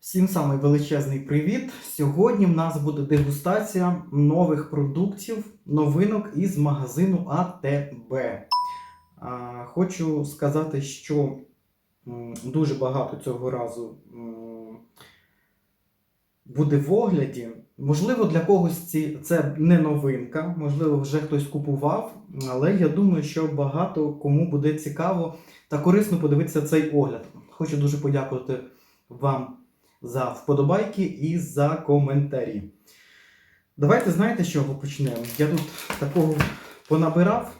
Всім самий величезний привіт! Сьогодні в нас буде дегустація нових продуктів, новинок із магазину АТБ. Хочу сказати, що дуже багато цього разу буде в огляді. Можливо, для когось це не новинка, можливо, вже хтось купував, але я думаю, що багато кому буде цікаво та корисно подивитися цей огляд. Хочу дуже подякувати вам за вподобайки і за коментарі. Давайте знаєте, з чого почнемо? Я тут такого понабирав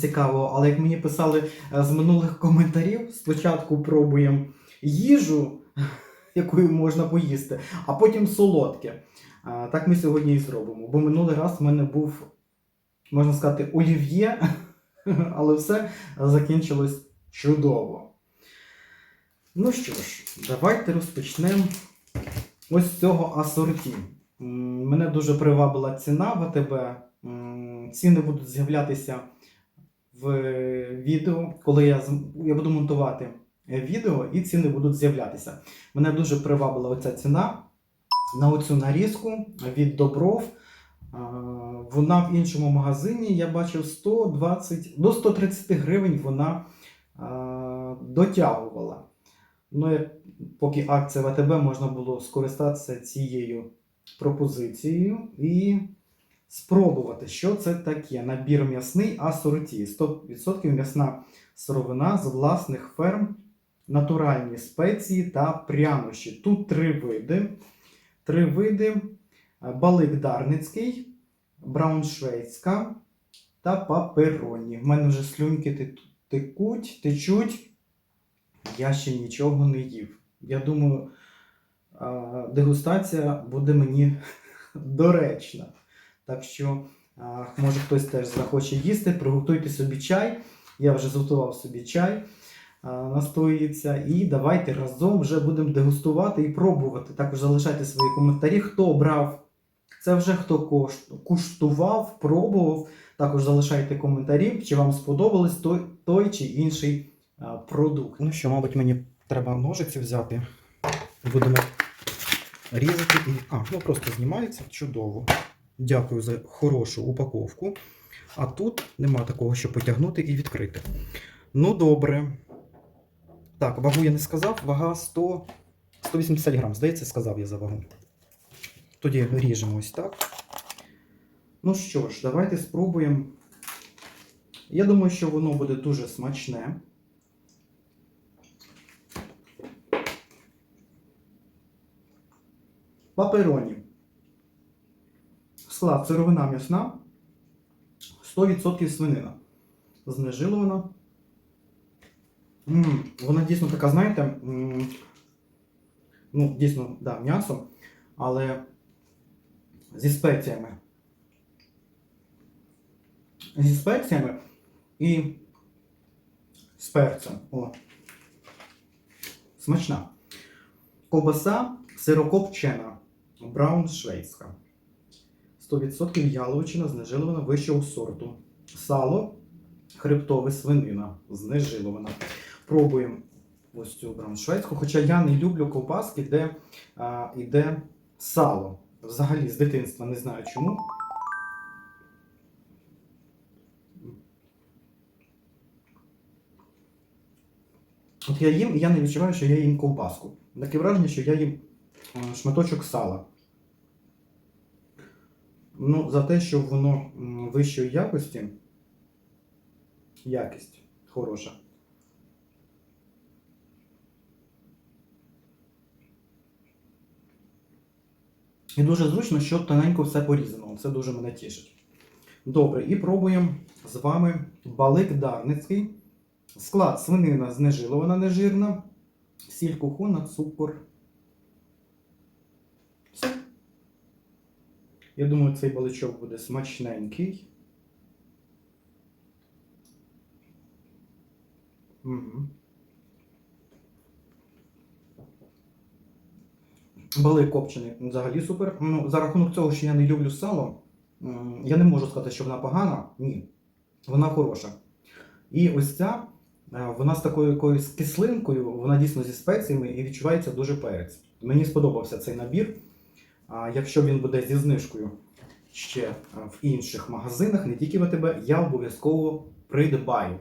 цікавого, але як мені писали е, з минулих коментарів, спочатку пробуємо їжу, якою можна поїсти, а потім солодке. Так ми сьогодні і зробимо. Бо минулий раз в мене був, можна сказати, олів'є, але все закінчилось чудово. Ну що ж, давайте розпочнемо ось цього асорті. Мене дуже привабила ціна в АТБ. Ціни будуть з'являтися в відео, коли я, я буду монтувати е, відео, і ціни будуть з'являтися. Мене дуже привабила оця ціна на оцю нарізку від Добров. Вона в іншому магазині, я бачив 120 до 130 гривень вона дотягувала. Ну, як- поки акція в АТБ можна було скористатися цією пропозицією і спробувати, що це таке. Набір м'ясний асорті. 100% м'ясна сировина з власних ферм, натуральні спеції та прянощі. Тут три види. Три види: балик дарницький, брауншвейцька та папероні. В мене вже слюньки те- текуть, течуть. Я ще нічого не їв. Я думаю, дегустація буде мені доречна. Так що, може хтось теж захоче їсти, приготуйте собі чай. Я вже зготував собі чай, а, настоюється. І давайте разом вже будемо дегустувати і пробувати. Також залишайте свої коментарі, хто обрав. Це вже хто куштував, пробував. Також залишайте коментарі, чи вам сподобалось той, той чи інший продукт. Ну що, мабуть, мені треба ножиці взяти. Будемо різати і. А, ну просто знімається чудово. Дякую за хорошу упаковку. А тут нема такого, щоб потягнути і відкрити. Ну, добре. Так, вагу я не сказав, вага 100, 180 грам. Здається, сказав я за вагу. Тоді ріжемо ось так. Ну що ж, давайте спробуємо. Я думаю, що воно буде дуже смачне. Папероні. Склад сировина м'ясна. 100% свинина. Знежилована. М, Вона дійсно така, знаєте, м, ну, дійсно, да, м'ясо, але зі спеціями. Зі спеціями і з перцем. О. Смачна. Ковбаса сирокопчена. Браун швейська. 100% яловичина знежилована вищого сорту. Сало хребтове свинина знежилована. Пробуємо ось цю брауншвейську. Хоча я не люблю ковбаски, де а, іде сало. Взагалі з дитинства не знаю чому. От я їм, я не відчуваю, що я їм ковбаску. Таке враження, що я їм шматочок сала. Ну, за те, що воно вищої якості, якість хороша. І дуже зручно, що тоненько все порізано. Це дуже мене тішить. Добре, і пробуємо з вами балик дарницький. Склад свинина знежилована нежирна, сіль кухона, цукор. Все. Я думаю, цей баличок буде смачненький. Угу. Балик копчений взагалі супер. Ну, за рахунок цього, що я не люблю сало, я не можу сказати, що вона погана. Ні. Вона хороша. І ось ця Е, Вона з такою якоюсь кислинкою, вона дійсно зі спеціями і відчувається дуже перець. Мені сподобався цей набір. Якщо він буде зі знижкою ще е, в інших магазинах, не тільки в АТБ, я обов'язково придбаю.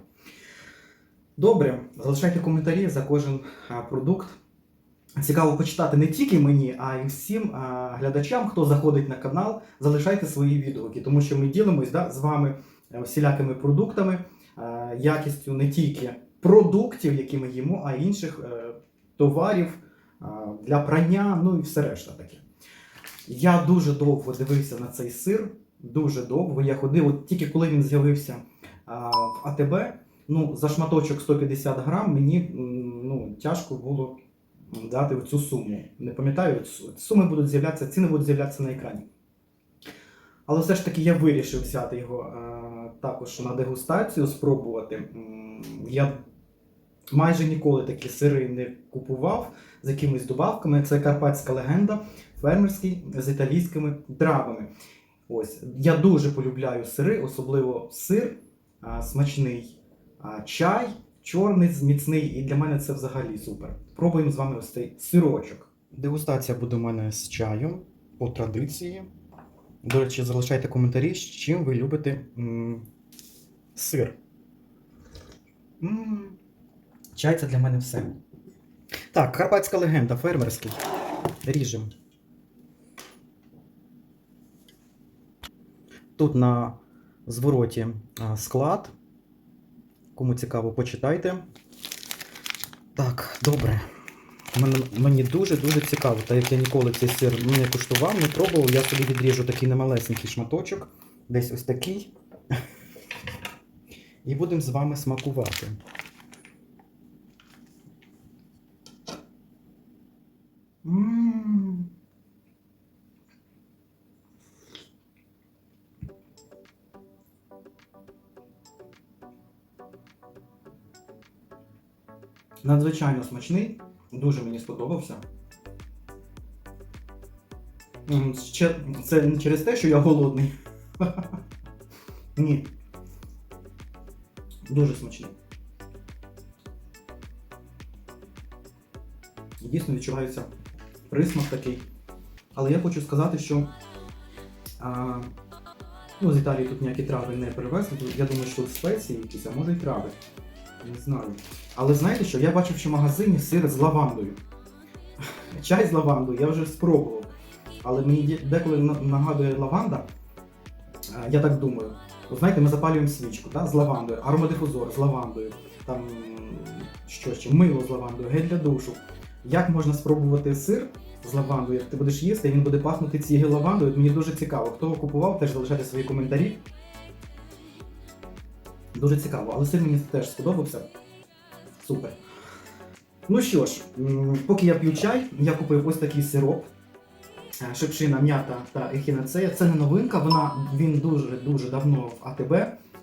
Добре, залишайте коментарі за кожен е, продукт. Цікаво почитати не тільки мені, а й всім е, глядачам, хто заходить на канал, залишайте свої відгуки, тому що ми ділимось да, з вами всілякими продуктами, якістю не тільки продуктів, які ми їмо, а й інших товарів для прання, ну і все решта таке. Я дуже довго дивився на цей сир, дуже довго. Я ходив, от тільки коли він з'явився в АТБ, ну, за шматочок 150 грам мені ну, тяжко було дати цю суму. Не пам'ятаю, суми будуть з'являтися, ціни будуть з'являтися на екрані. Але все ж таки я вирішив взяти його також на дегустацію, спробувати. Я майже ніколи такі сири не купував з якимись добавками. Це карпатська легенда, фермерський з італійськими травами. Ось я дуже полюбляю сири, особливо сир а, смачний, а, чай, чорний, міцний, і для мене це взагалі супер. Пробуємо з вами ось цей сирочок. Дегустація буде у мене з чаєм по традиції. До речі, залишайте коментарі, з чим ви любите м, сир. М, Чай це для мене все. Так, карпатська легенда, фермерський. Ріжемо. Тут на звороті склад. Кому цікаво, почитайте. Так, добре. Мені дуже-дуже цікаво, так як я ніколи цей сир не куштував, не пробував, я собі відріжу такий немалесенький шматочок, десь ось такий. І будемо з вами смакувати. Надзвичайно смачний, дуже мені сподобався. Це не через те, що я голодний. Ні. Дуже смачний. Дійсно відчувається присмак такий. Але я хочу сказати, що а, ну, з Італії тут ніякі трави не привезли. Я думаю, що тут спеції якісь, а може і трави. Не знаю. Але знаєте що? Я бачив, що в магазині сир з лавандою. Чай з лавандою я вже спробував. Але мені деколи нагадує лаванда. Я так думаю. От знаєте, ми запалюємо свічку та, з лавандою, аромадифузор з лавандою, там що ще, мило з лавандою, гель для душу. Як можна спробувати сир з лавандою, як ти будеш їсти, і він буде пахнути цією лавандою? Мені дуже цікаво. Хто купував, теж залишайте свої коментарі. Дуже цікаво, але сир мені теж сподобався. Супер. Ну що ж, поки я п'ю чай, я купив ось такий сироп. Е, Шипшина, м'ята та ехінацея. Це не новинка, вона, він дуже-дуже давно в АТБ.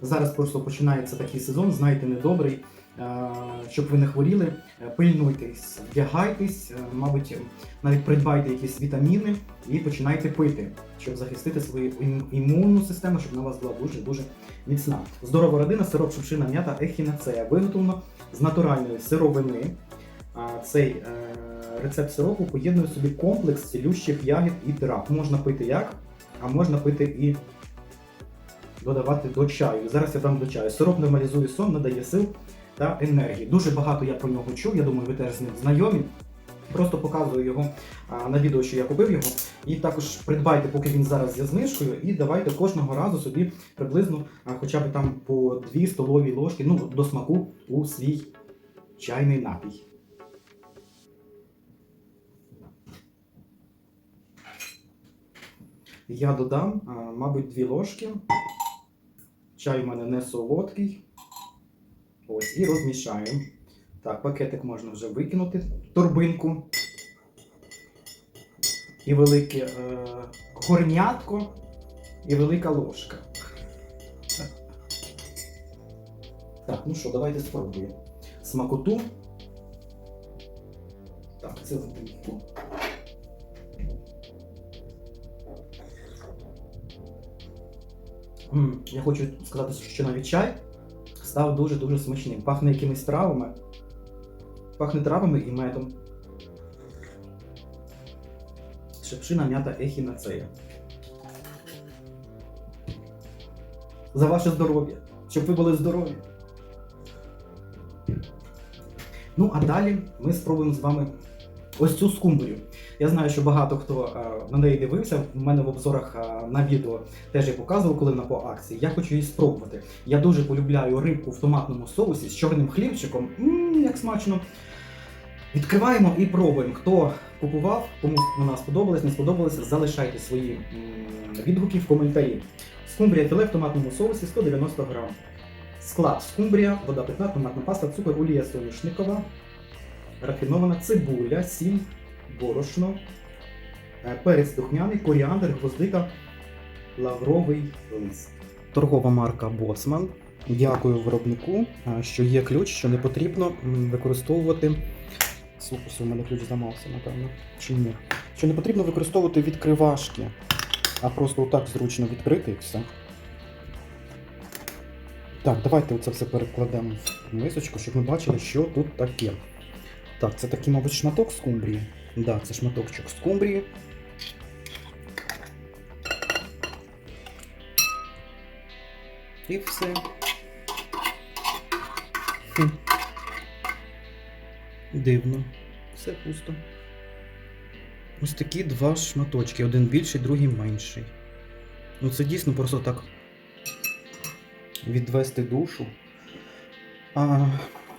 Зараз просто починається такий сезон, знаєте, недобрий. Е, Щоб ви не хворіли, е, пильнуйтесь, вдягайтесь, мабуть, навіть придбайте якісь вітаміни і починайте пити, щоб захистити свою імунну систему, щоб вона у вас була дуже-дуже міцна. Здорова родина, сироп шипшина, м'ята, ехінацея. Виготовлено з натуральної сировини. Цей е, рецепт сиропу поєднує собі комплекс цілющих ягід і трав. Можна пити як, а можна пити і додавати до чаю. Зараз я дам до чаю. Сироп нормалізує сон, надає сил та енергії. Дуже багато я про нього чув, я думаю, ви теж з ним знайомі. Просто показую його на відео, що я купив його. І також придбайте, поки він зараз зі знижкою, і давайте кожного разу собі приблизно хоча б там по 2 столові ложки ну, до смаку у свій чайний напій. Я додам, мабуть, 2 ложки. Чай у мене не солодкий. Ось, і розмішаємо. Так, пакетик можна вже викинути, торбинку. І велике е, горнятко, і велика ложка. Так, ну що, давайте спробуємо. Смакоту. Так, це запитку. Я хочу сказати, що навіть чай став дуже-дуже смачним. Пахне якимись травами. Пахне травами і медом. Шепшина м'ята ехінацея. За ваше здоров'я. Щоб ви були здорові. Ну, а далі ми спробуємо з вами ось цю скумбрію. Я знаю, що багато хто е, на неї дивився. У мене в обзорах е, на відео теж я показував, коли вона по акції. Я хочу її спробувати. Я дуже полюбляю рибку в томатному соусі з чорним хлібчиком. Ммм, як смачно. Відкриваємо і пробуємо. Хто купував, кому вона сподобалась, не сподобалася, залишайте свої відгуки в коментарі. Скумбрія філе в томатному соусі 190 грам. Склад скумбрія, вода питна, томатна паста, цукор, олія соняшникова, рафінована цибуля, сіль, борошно, е, перець духмяний, коріандр, гвоздика, лавровий лист. Торгова марка Боцман. Дякую виробнику, е, що є ключ, що не потрібно використовувати. Слухай, у мене ключ зламався, напевно. Чи ні? Що не потрібно використовувати відкривашки, а просто отак зручно відкрити і все. Так, давайте це все перекладемо в мисочку, щоб ми бачили, що тут таке. Так, це такий, мабуть, шматок скумбрії. Да, це шматочок скумбрії. І все. Дивно. Все пусто. Ось такі два шматочки. Один більший, другий менший. Ну це дійсно просто так відвести душу. А,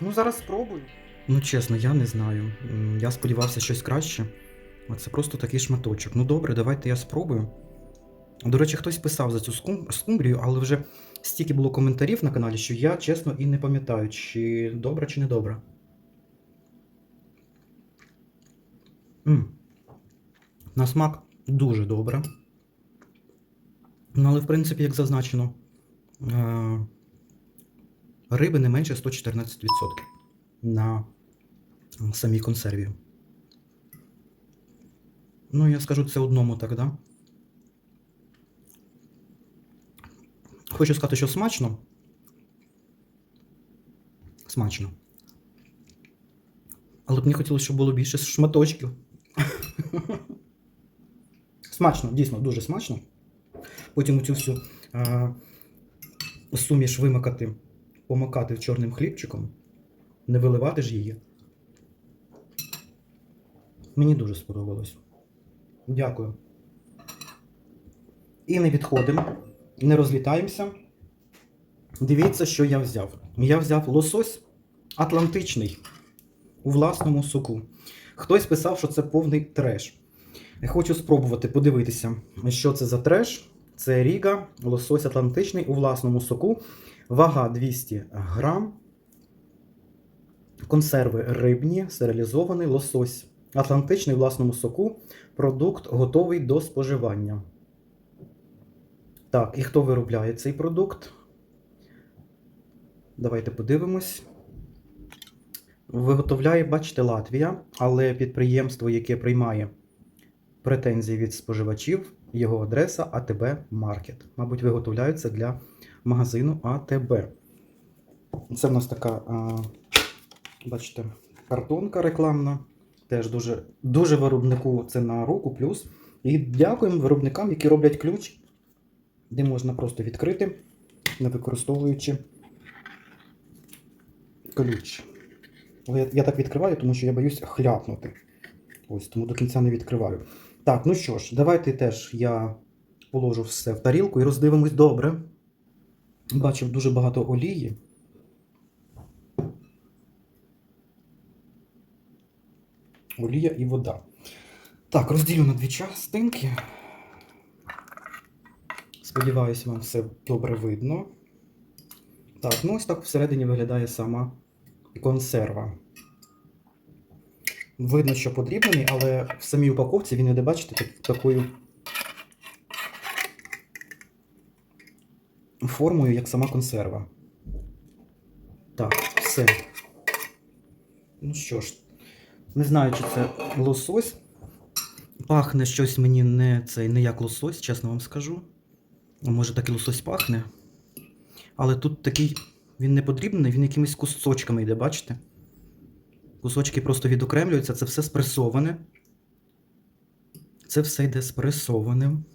ну, зараз спробую. Ну, чесно, я не знаю. Я сподівався щось краще. А це просто такий шматочок. Ну добре, давайте я спробую. До речі, хтось писав за цю скум... скумбрію, але вже стільки було коментарів на каналі, що я чесно і не пам'ятаю, чи добре, чи не добре. М. На смак дуже добре. Ну, але, в принципі, як зазначено, е, риби не менше 114% на самій консерві. Ну, я скажу це одному так, да? Хочу сказати, що смачно. Смачно. Але б мені хотілося, щоб було більше шматочків. Смачно, дійсно, дуже смачно. Потім цю всю а, суміш вимикати, помакати чорним хлібчиком, не виливати ж її. Мені дуже сподобалось. Дякую. І не відходимо, не розлітаємося. Дивіться, що я взяв. Я взяв лосось атлантичний у власному соку. Хтось писав, що це повний треш. Хочу спробувати подивитися, що це за треш. Це Ріга, лосось атлантичний у власному соку. Вага 200 грам. Консерви рибні, стерилізований лосось. Атлантичний власному соку. Продукт готовий до споживання. Так, і хто виробляє цей продукт? Давайте подивимось. Виготовляє, бачите, Латвія, але підприємство, яке приймає претензії від споживачів, його адреса АТБ Маркет. Мабуть, виготовляються для магазину АТБ. Це в нас така, бачите, картонка рекламна. Теж дуже, дуже виробнику це на руку плюс. І дякуємо виробникам, які роблять ключ, де можна просто відкрити, не використовуючи ключ. Я, я так відкриваю, тому що я боюсь хляпнути. Ось, тому до кінця не відкриваю. Так, ну що ж, давайте теж я положу все в тарілку і роздивимось добре. Бачив дуже багато олії. Олія і вода. Так, розділю на дві частинки. Сподіваюсь, вам все добре видно. Так, ну ось так всередині виглядає сама консерва. Видно, що подрібнений, але в самій упаковці він іде, бачите, так, такою формою, як сама консерва. Так, все. Ну що ж, не знаю, чи це лосось. Пахне щось мені не цей не як лосось, чесно вам скажу. Може так і лосось пахне. Але тут такий Він не подрібнений, він якимись кусочками йде, бачите? Кусочки просто відокремлюються, це все спресоване. Це все йде спресованим.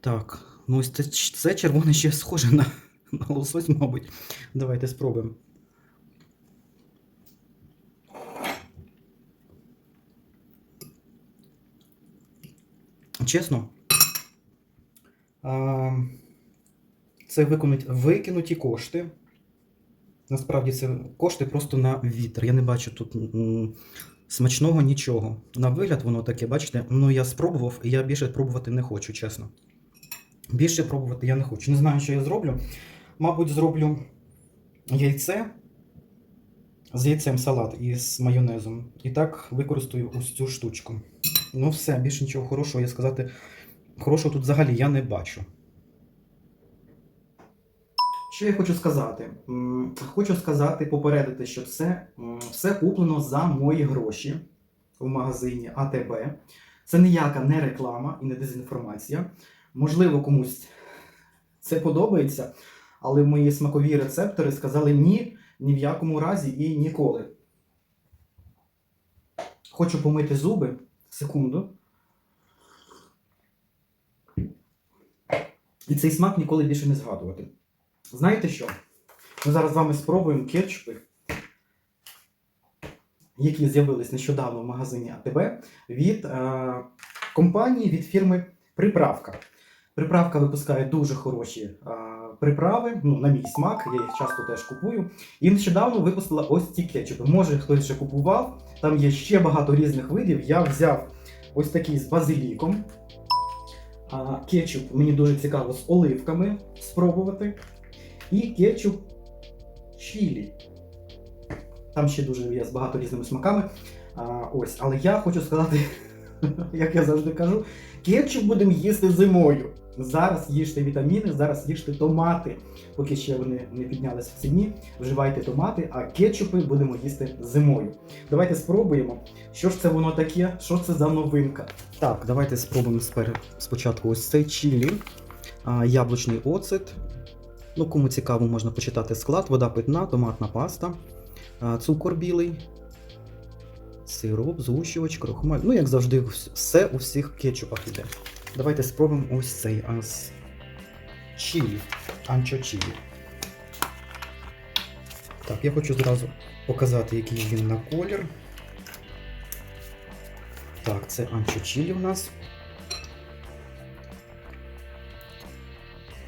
Так, ну ось це, це червоне ще схоже на, на лосось, мабуть. Давайте спробуємо. Чесно, це викинуті кошти. Насправді це кошти просто на вітер. Я не бачу тут смачного нічого. На вигляд воно таке, бачите, ну я спробував, і я більше пробувати не хочу, чесно. Більше пробувати я не хочу. Не знаю, що я зроблю. Мабуть, зроблю яйце з яйцем салат із майонезом. І так використаю ось цю штучку. Ну все, більше нічого хорошого я сказати. Хорошого тут взагалі я не бачу. Що я хочу сказати? Хочу сказати, попередити, що це все куплено за мої гроші в магазині АТБ. Це ніяка не реклама і не дезінформація. Можливо, комусь це подобається, але мої смакові рецептори сказали ні, ні в якому разі і ніколи. Хочу помити зуби. Секунду. І цей смак ніколи більше не згадувати. Знаєте що? Ми зараз з вами спробуємо кетчупи, які з'явились нещодавно в магазині АТБ від е, компанії від фірми Приправка. Приправка випускає дуже хороші е, приправи, ну, на мій смак, я їх часто теж купую. І нещодавно випустила ось ці кетчупи. Може хтось вже купував, там є ще багато різних видів. Я взяв ось такий з базиліком. А, кетчуп мені дуже цікаво з оливками спробувати. І кетчуп чілі. Там ще дуже є з багато різними смаками. А, ось, але я хочу сказати, як я завжди кажу, кетчуп будемо їсти зимою. Зараз їжте вітаміни, зараз їжте томати, поки ще вони не піднялись в ціні. Вживайте томати, а кетчупи будемо їсти зимою. Давайте спробуємо, що ж це воно таке, що це за новинка. Так, давайте спробуємо спочатку ось цей чілі, яблучний оцет. Ну, кому цікаво, можна почитати склад: вода питна, томатна паста, цукор білий, сироп, згущувач, крохмаль. Ну, як завжди, все у всіх кетчупах йде. Давайте спробуємо ось цей а, з чілі, анчо чілі. Так, я хочу зразу показати, який він на колір. Так, це анчо чілі у нас.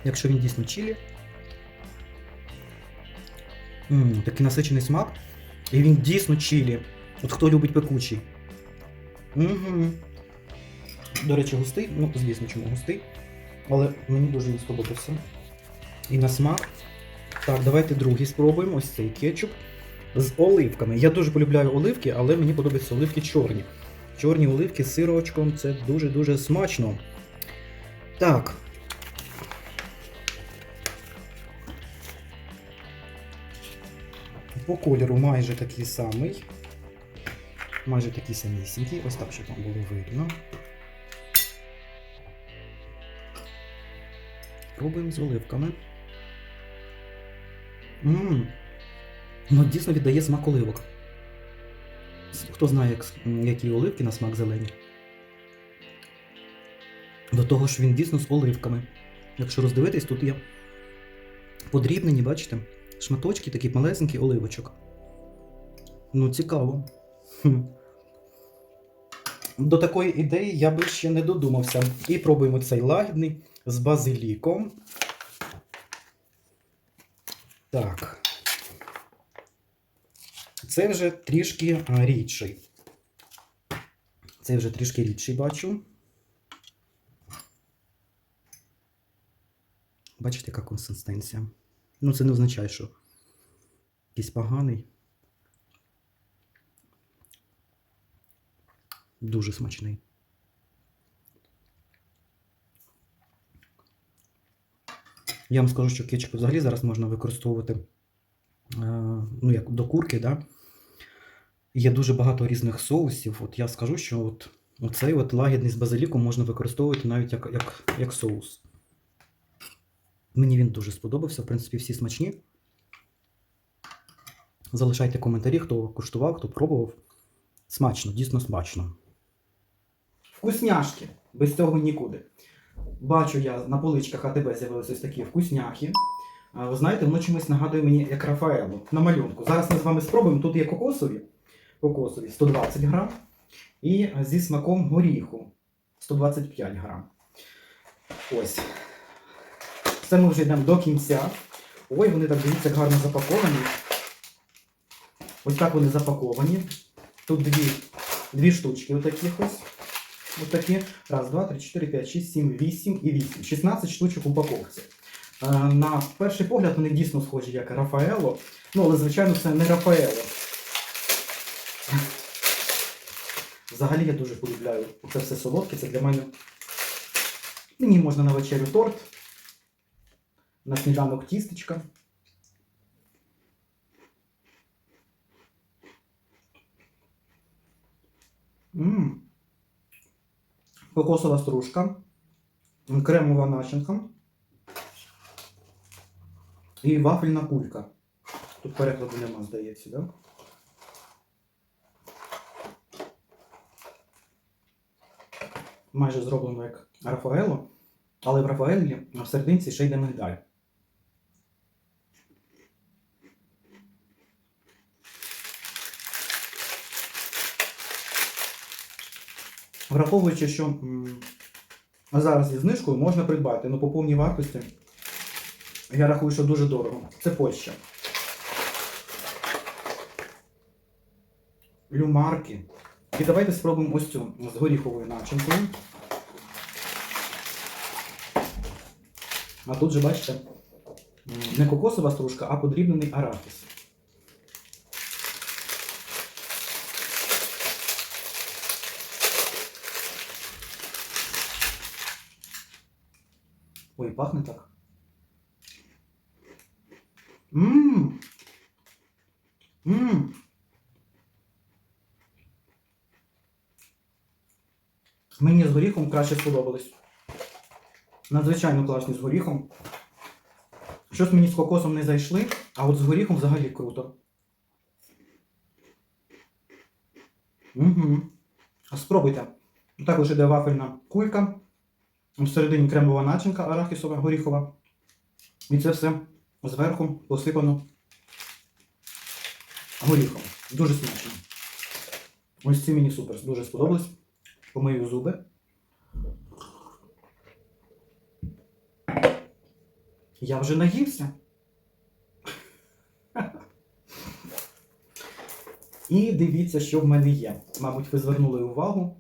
Якщо він дійсно чілі. Ммм, такий насичений смак. І він дійсно чілі. От хто любить пекучий. Угу. До речі, густий. Ну, звісно, чому густий. Але мені дуже він сподобався. І на смак. Так, давайте другий спробуємо. Ось цей кетчуп з оливками. Я дуже полюбляю оливки, але мені подобаються оливки чорні. Чорні оливки з сирочком це дуже-дуже смачно. Так. По кольору майже такий самий. Майже такий самісінький. Ось так, щоб вам було видно. Пробуємо з оливками. Ммм. Ну, дійсно віддає смак оливок. Хто знає, як, які оливки на смак зелені. До того ж він дійсно з оливками. Якщо роздивитись, тут є подрібнені, бачите? Шматочки такі малесенькі оливочок. Ну, цікаво. До такої ідеї я би ще не додумався. І пробуємо цей лагідний з базиліком. Так. Це вже трішки рідший. Це вже трішки рідший бачу. Бачите, яка консистенція? Ну, це не означає, що якийсь поганий. Дуже смачний. Я вам скажу, що кетчуп взагалі зараз можна використовувати е, ну, як до курки, да? Є дуже багато різних соусів. От я скажу, що от, оцей от лагідний з базиліком можна використовувати навіть як, як, як соус. Мені він дуже сподобався. В принципі, всі смачні. Залишайте коментарі, хто куштував, хто пробував. Смачно, дійсно смачно. Вкусняшки. Без цього нікуди. Бачу я на поличках АТБ з'явилися ось такі вкусняхи. Ви знаєте, воно чимось нагадує мені як Рафаело на малюнку. Зараз ми з вами спробуємо. Тут є кокосові, кокосові 120 грам. І зі смаком горіху 125 грам. Ось. Це ми вже йдемо до кінця. Ой, вони так дивіться, гарно запаковані. Ось так вони запаковані. Тут дві, дві штучки отаких ось. Ось такі. Раз, два, три, чотири, п'ять, шість, сім, вісім і вісім. 16 штучок упаковці. Е, На перший погляд вони дійсно схожі як Рафаело. Ну, але, звичайно, це не Рафаело. Взагалі я дуже полюбляю це все солодке. Це для мене. Мені можна на вечерю торт, на сніданок тістечка. М. Кокосова стружка, кремова начинка і вафельна кулька. Тут перекладу нема, здається, да? Майже зроблено як Рафаело, але в Рафаелі в серединці ще йде мигдаль. Враховуючи, що зараз зі знижкою можна придбати, ну по повній вартості я рахую, що дуже дорого. Це Польща. Люмарки. І давайте спробуємо ось цю з горіховою начинкою. А тут же, бачите, не кокосова стружка, а подрібнений арахіс. Ой, пахне так. Ммм. Ммм. Мені з горіхом краще сподобались. Надзвичайно класні з горіхом. Щось мені з кокосом не зайшли, а от з горіхом взагалі круто. Угу. Спробуйте. Також іде вафельна кулька. Всередині кремова начинка арахісова, горіхова. І це все зверху посипано горіхом. Дуже смачно. Ось ці мені супер, дуже сподобались. Помию зуби. Я вже наївся. І дивіться, що в мене є. Мабуть, ви звернули увагу.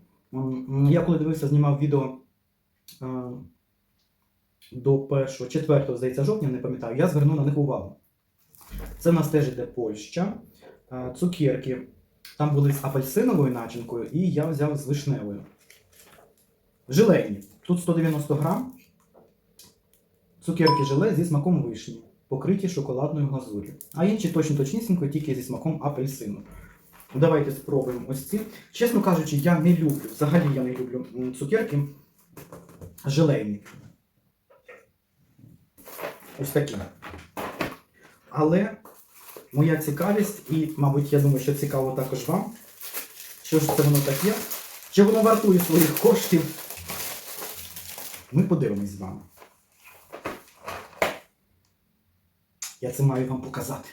Я коли дивився, знімав відео до 1, 4, здається, жовтня, не пам'ятаю, я звернув на них увагу. Це в нас теж іде Польща. Е, Цукерки. Там були з апельсиновою начинкою, і я взяв з вишневою. Желейні. Тут 190 грам. Цукерки желе зі смаком вишні, покриті шоколадною глазур'ю. А інші точно точнісінько, тільки зі смаком апельсину. Давайте спробуємо ось ці. Чесно кажучи, я не люблю, взагалі я не люблю цукерки желейні. Ось такі. Але моя цікавість, і, мабуть, я думаю, що цікаво також вам, що ж це воно таке, чи воно вартує своїх коштів. Ми подивимось з вами. Я це маю вам показати.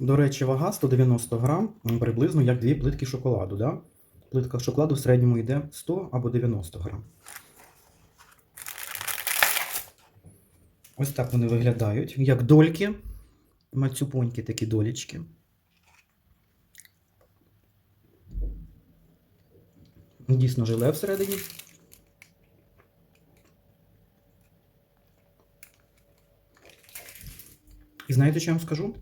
До речі, вага 190 грам, приблизно як дві плитки шоколаду. Да? Плитка шоколаду в середньому йде 100 або 90 грам. Ось так вони виглядають, як дольки. Мацюпонькі такі долічки. Дійсно желе всередині. І знаєте, що я вам скажу?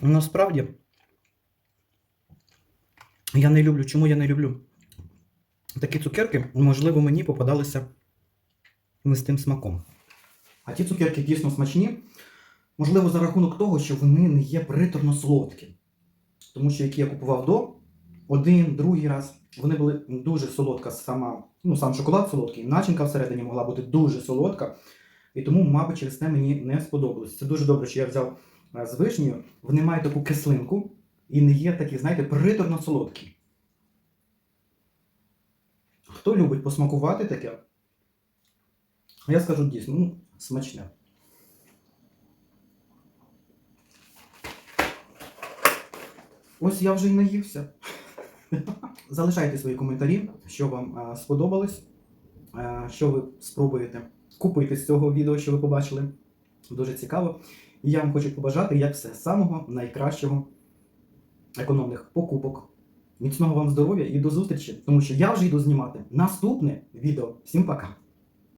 Насправді, я не люблю. Чому я не люблю? Такі цукерки, можливо, мені попадалися не з тим смаком. А ті цукерки дійсно смачні. Можливо, за рахунок того, що вони не є приторно солодкі. Тому що які я купував до, один, другий раз, Вони були дуже солодка сама, ну сам шоколад солодкий, начинка всередині могла бути дуже солодка. І тому, мабуть, через це мені не сподобалось. Це дуже добре, що я взяв е, з вишнею. Вони мають таку кислинку і не є такі, знаєте, приторно солодкі. Хто любить посмакувати таке? Я скажу дійсно, ну, смачне. Ось я вже й наївся. Залишайте свої коментарі, що вам е, сподобалось, е, що ви спробуєте купити з цього відео, що ви побачили. Дуже цікаво. І я вам хочу побажати, як все, самого найкращого економних покупок. Міцного вам здоров'я і до зустрічі, тому що я вже йду знімати наступне відео. Всім пока!